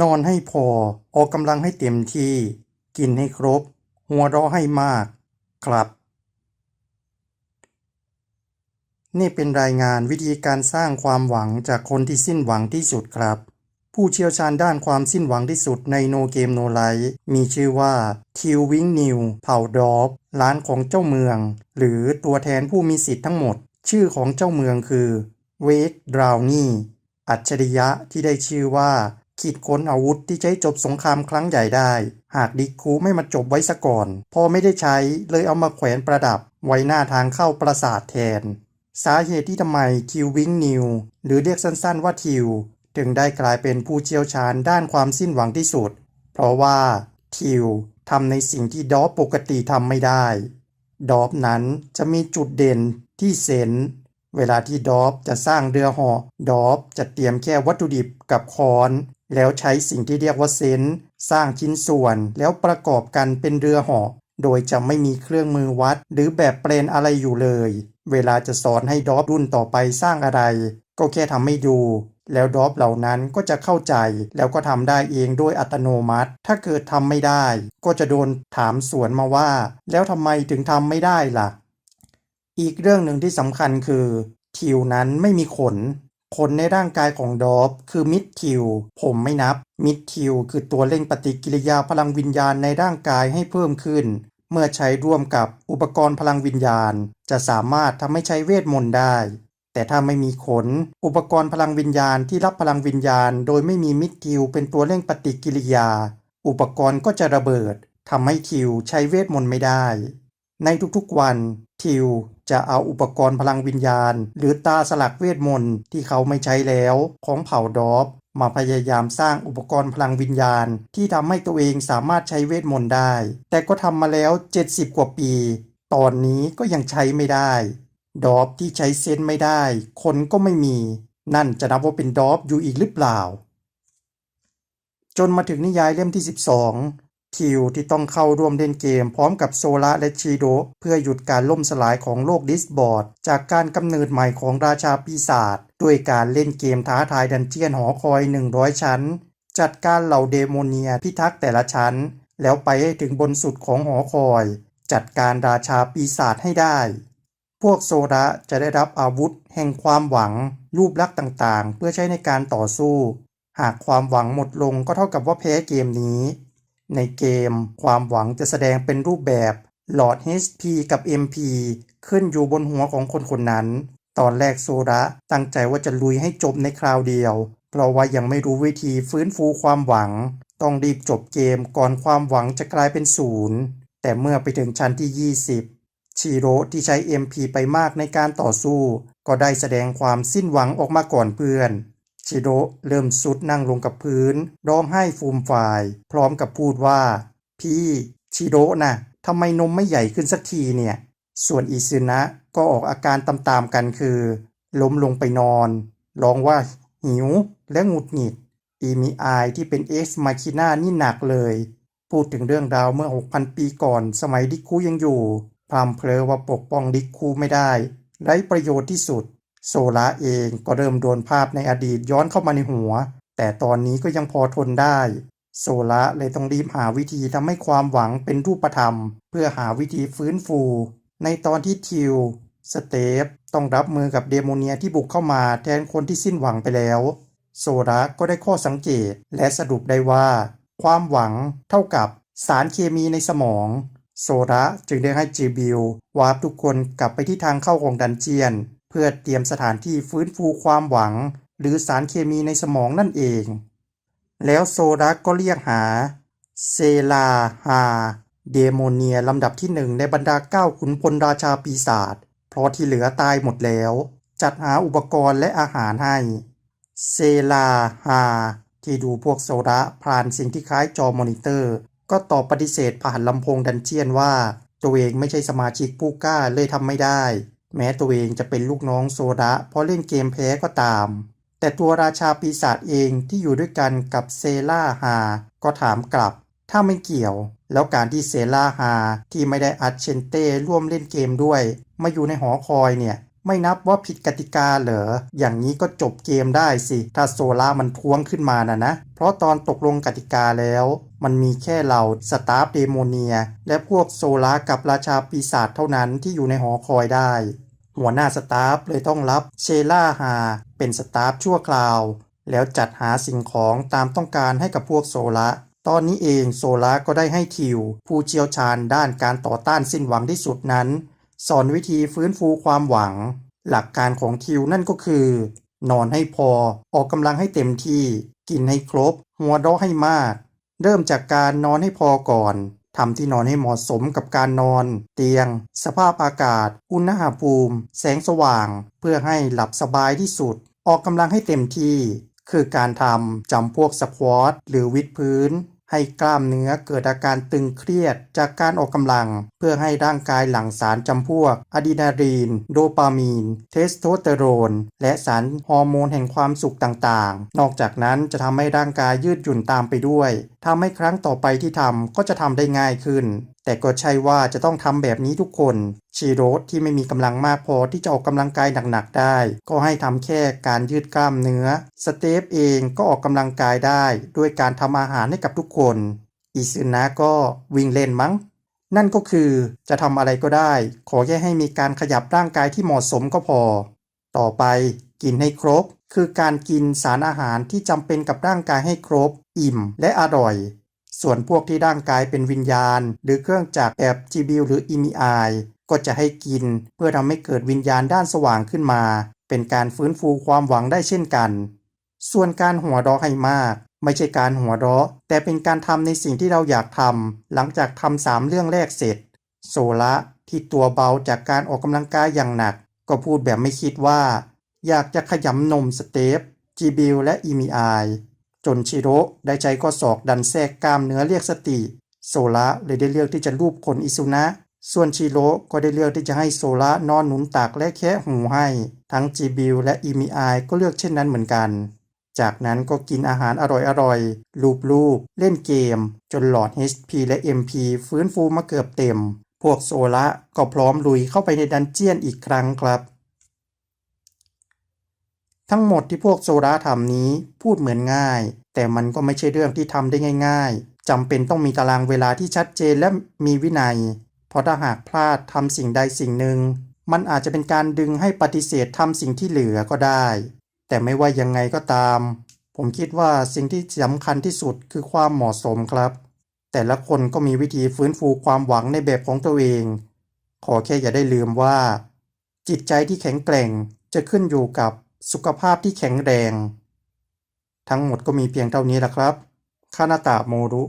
นอนให้พอ ออกกำลังให้เต็มที่ กินให้ครบ หัวเราะให้มาก ครับ นี่เป็นรายงานวิธีการสร้างความหวังจากคนที่สิ้นหวังที่สุดครับ ผู้เชี่ยวชาญด้านความสิ้นหวังที่สุดในโนเกมโนไลท์มีชื่อว่าทิววิงนิวเผ่าดอฟล้านของเจ้าเมือง หรือตัวแทนผู้มีสิทธิ์ทั้งหมด ชื่อของเจ้าเมืองคือเวกดราวนี่อัจฉริยะที่ได้ชื่อว่า คิดค้นอาวุธที่ใช้จบสงครามครั้งใหญ่ได้ หากดิคูไม่มาจบไว้ซะก่อน พอไม่ได้ใช้เลยเอามาแขวนประดับ ไว้หน้าทางเข้าปราสาทแทน สาเหตุที่ทำไมทิววิงนิว หรือเรียกสั้นๆว่าทิว ถึงได้กลายเป็นผู้เชี่ยวชาญด้านความสิ้นหวังที่สุด เพราะว่าทิวทำในสิ่งที่ดอฟปกติทำไม่ได้ ดอฟนั้นจะมีจุดเด่นที่เซนเวลาที่ดอฟจะสร้างเรือหาะดอฟจะเตรียมแค่วัตถุดิบกับคอน แล้วใช้สิ่งที่เรียกว่าเซนส์สร้างชิ้นส่วนแล้วประกอบกันเป็นเรือเหาะโดยจะไม่มีเครื่องมือวัด หรือแบบเปลนอะไรอยู่เลย เวลาจะสอนให้ดอฟรุ่นต่อไปสร้างอะไร ก็แค่ทำให้ดูแล้วดอฟเหล่านั้นก็จะเข้าใจ แล้วก็ทำได้เองโดยอัตโนมัติ ถ้าเกิดทำไม่ได้ ก็จะโดนถามสวนมาว่า แล้วทำไมถึงทำไม่ได้ล่ะ อีกเรื่องหนึ่งที่สำคัญคือ ทิวนั้นไม่มีขน ขนในร่างกายของดอฟคือมิดทิวผมไม่นับ มิดทิวคือตัวเร่งปฏิกิริยาพลังวิญญาณในร่างกายให้เพิ่มขึ้น เมื่อใช้ร่วมกับอุปกรณ์พลังวิญญาณ จะสามารถทำให้ใช้เวทมนต์ได้ แต่ถ้าไม่มีขน อุปกรณ์พลังวิญญาณที่รับพลังวิญญาณ โดยไม่มีมิดทิวเป็นตัวเร่งปฏิกิริยา อุปกรณ์ก็จะระเบิดทำให้ทิวใช้เวทมนต์ไม่ได้ ในทุกๆวัน ทิวจะเอาอุปกรณ์พลังวิญญาณ หรือตาสลักเวทมนต์ที่เขาไม่ใช้แล้วของเผ่าดอฟมาพยายามสร้างอุปกรณ์พลังวิญญาณ ที่ทำให้ตัวเองสามารถใช้เวทมนต์ได้ แต่ก็ทำมาแล้ว 70 กว่าปี ตอนนี้ก็ยังใช้ไม่ได้ ดอฟที่ใช้เซนไม่ได้ คนก็ไม่มี นั่นจะนับว่าเป็นดอฟอยู่อีกหรือเปล่า จนมาถึงนิยายเล่มที่ 12 ทิวที่ต้องเข้าร่วมเล่นเกมพร้อมกับโซละและชีโดเพื่อหยุดการล่มสลายของโลกดิสบอร์ด จากการกำเนิดใหม่ของราชาปีศาจด้วยการเล่นเกมท้าทายดันเจียนหอคอย 100 ชั้น จัดการเหล่าเดโมเนียพิทักษ์แต่ละชั้น แล้วไปให้ถึงบนสุดของหอคอย จัดการราชาปีศาจให้ได้ พวกโซระจะได้รับอาวุธ แห่งความหวัง รูปลักษณ์ต่างๆ เพื่อใช้ในการต่อสู้ หากความหวังหมดลงก็เท่ากับว่าแพ้เกมนี้ ในเกม ความหวังจะแสดงเป็นรูปแบบหลอด HP กับ MP ขึ้นอยู่บนหัวของคนคนนั้น ตอนแรกโซระตั้งใจว่าจะลุยให้จบในคราวเดียว เพราะว่ายังไม่รู้วิธีฟื้นฟูความหวัง ต้องรีบจบเกมก่อนความหวังจะกลายเป็นศูนย์แต่เมื่อไปถึงชั้นที่ 20 ชิโร่ที่ใช้ MP ไปมากในการต่อสู้ ก็ได้แสดงความสิ้นหวังออกมาก่อนเพื่อน ชิโรเริ่มสุดนั่งลงกับพื้น ร้องไห้ฟูมฟาย พร้อมกับพูดว่า พี่ชิโรนะทำไมนมไม่ใหญ่ขึ้นสักทีเนี่ย ส่วนอิซึนะก็ออกอาการตามๆกันคือ ล้มลงไปนอน ร้องว่าหิวและหงุดหงิด อีมีอายที่เป็นเอ็กซ์มาคิน่านี่หนักเลย พูดถึงเรื่องราวเมื่อ 6,000 ปีก่อนสมัยดิคูยังอยู่พรำเพลอว่าปกป้องดิคูไม่ได้ ไร้ประโยชน์ที่สุด โซลาเองก็เริ่มโดนภาพในอดีตย้อนเข้ามาในหัว แต่ตอนนี้ก็ยังพอทนได้ โซละเลยต้องรีบหาวิธีทำให้ความหวังเป็นรูปธรรม เพื่อหาวิธีฟื้นฟู ในตอนที่ทิว สเตฟต้องรับมือกับเดโมเนียที่บุกเข้ามาแทนคนที่สิ้นหวังไปแล้ว โซระก็ได้ข้อสังเกตและสรุปได้ว่า ความหวังเท่ากับสารเคมีในสมอง โซระจึงได้ให้จีบิลวาร์ปทุกคนกลับไปที่ทางเข้าของดันเจียน เพื่อเตรียมสถานที่ฟื้นฟูความหวัง หรือสารเคมีในสมองนั่นเอง แล้วโซระก็เรียกหา เซลาฮาเดโมเนียลำดับที่หนึ่งในบรรดาเก้าขุนพลราชาปีศาจเพราะที่เหลือตายหมดแล้ว จัดหาอุปกรณ์และอาหารให้ เซลาฮาที่ดูพวกโซระผ่านสิ่งที่คล้ายจอมอนิเตอร์ ก็ตอบปฏิเสธผ่านลำโพงดันเจียนว่า ตัวเองไม่ใช่สมาชิกผู้กล้าเลยทำไม่ได้ แม้ตัวเองจะเป็นลูกน้องโซระเพราะเล่นเกมแพ้ก็ตาม แต่ตัวราชาปีศาจเองที่อยู่ด้วยกันกับเซล่าฮาก็ถามกลับ ถ้าไม่เกี่ยว แล้วการที่เซล่าฮาที่ไม่ได้อัดเชนเต้ร่วมเล่นเกมด้วย มาอยู่ในหอคอยเนี่ย ไม่นับว่าผิดกติกาเหรอ อย่างนี้ก็จบเกมได้สิ ถ้าโซล่ามันท้วงขึ้นมานะนะ เพราะตอนตกลงกติกาแล้ว มันมีแค่เหล่าสตาฟเดโมเนีย และพวกโซล่ากับราชาปีศาจเท่านั้นที่อยู่ในหอคอยได้ หัวหน้าสตาฟเลยต้องรับเชล่าฮาเป็นสตาฟชั่วคราว แล้วจัดหาสิ่งของตามต้องการให้กับพวกโซละตอนนี้เองโซละก็ได้ให้ทิว ผู้เชี่ยวชาญด้านการต่อต้านสิ้นหวังที่สุดนั้น สอนวิธีฟื้นฟูความหวัง หลักการของทิวนั่นก็คือ นอนให้พอออกกำลังให้เต็มที่ กินให้ครบ หัวเราะให้มาก เริ่มจากการนอนให้พอก่อนทำที่นอนให้เหมาะสมกับการนอน เตียง สภาพอากาศ อุณหภูมิ แสงสว่าง เพื่อให้หลับสบายที่สุด ออกกำลังให้เต็มที่ คือการทำจำพวกสควอตหรือวิดพื้น ให้กล้ามเนื้อเกิดอาการตึงเครียดจากการออกกำลัง เพื่อให้ร่างกายหลั่งสารจำพวกอะดรีนาลีน โดปามีน เทสโทสเตอโรน และสารฮอร์โมนแห่งความสุขต่างๆ นอกจากนั้นจะทำให้ร่างกายยืดหยุ่นตามไปด้วยทำให้ครั้งต่อไปที่ทำก็จะทำได้ง่ายขึ้นแต่ก็ใช่ว่าจะต้องทำแบบนี้ทุกคน ชีโรสที่ไม่มีกำลังมากพอที่จะออกกำลังกายหนักๆได้ ก็ให้ทำแค่การยืดกล้ามเนื้อ สเตฟเองก็ออกกำลังกายได้ ด้วยการทำอาหารให้กับทุกคนอีซึนะก็วิ่งเล่นมั้ง นั่นก็คือจะทำอะไรก็ได้ ขอแค่ให้มีการขยับร่างกายที่เหมาะสมก็พอ ต่อไปกินให้ครบ คือการกินสารอาหารที่จำเป็นกับร่างกายให้ครบ อิ่มและอร่อย ส่วนพวกที่ร่างกายเป็นวิญญาณ หรือเครื่องจักรแบบจีบิลหรืออิมิอายก็จะให้กินเพื่อทำให้เกิดวิญญาณด้านสว่างขึ้นมา เป็นการฟื้นฟูความหวังได้เช่นกัน ส่วนการหัวเราะให้มาก ไม่ใช่การหัวเราะ แต่เป็นการทำในสิ่งที่เราอยากทำหลังจากทำสามเรื่องแรกเสร็จ โซละที่ตัวเบาจากการออกกำลังกายอย่างหนัก ก็พูดแบบไม่คิดว่า อยากจะขยำนมสเตฟจีบิลและอิมิอาย จนชิโร่ได้ใจข้อศอกดันแทรกกล้ามเนื้อเรียกสติ โซละเลยได้เลือกที่จะลูบขนอิซุนะ ส่วนชิโร่ก็ได้เลือกที่จะให้โซละนอนหนุนตักและแคะหูให้ ทั้งจีบิลและอิมิอายก็เลือกเช่นนั้นเหมือนกัน จากนั้นก็กินอาหารอร่อยๆ ลูบๆ เล่นเกม จนหลอด HP และ MP ฟื้นฟูมาเกือบเต็ม พวกโซละก็พร้อมลุยเข้าไปในดันเจียนอีกครั้งครับ ทั้งหมดที่พวกโซราทำนี้พูดเหมือนง่าย แต่มันก็ไม่ใช่เรื่องที่ทำได้ง่าย ๆจำเป็นต้องมีตารางเวลาที่ชัดเจนและมีวินัย เพราะถ้าหากพลาดทำสิ่งใดสิ่งหนึ่ง มันอาจจะเป็นการดึงให้ปฏิเสธทำสิ่งที่เหลือก็ได้ แต่ไม่ว่ายังไงก็ตาม ผมคิดว่าสิ่งที่สำคัญที่สุดคือความเหมาะสมครับ แต่ละคนก็มีวิธีฟื้นฟูความหวังในแบบของตัวเอง ขอแค่อย่าได้ลืมว่า จิตใจที่แข็งแกร่งจะขึ้นอยู่กับ สุขภาพที่แข็งแรง ทั้งหมดก็มีเพียงเท่านี้แหละครับคานาตะโมรุ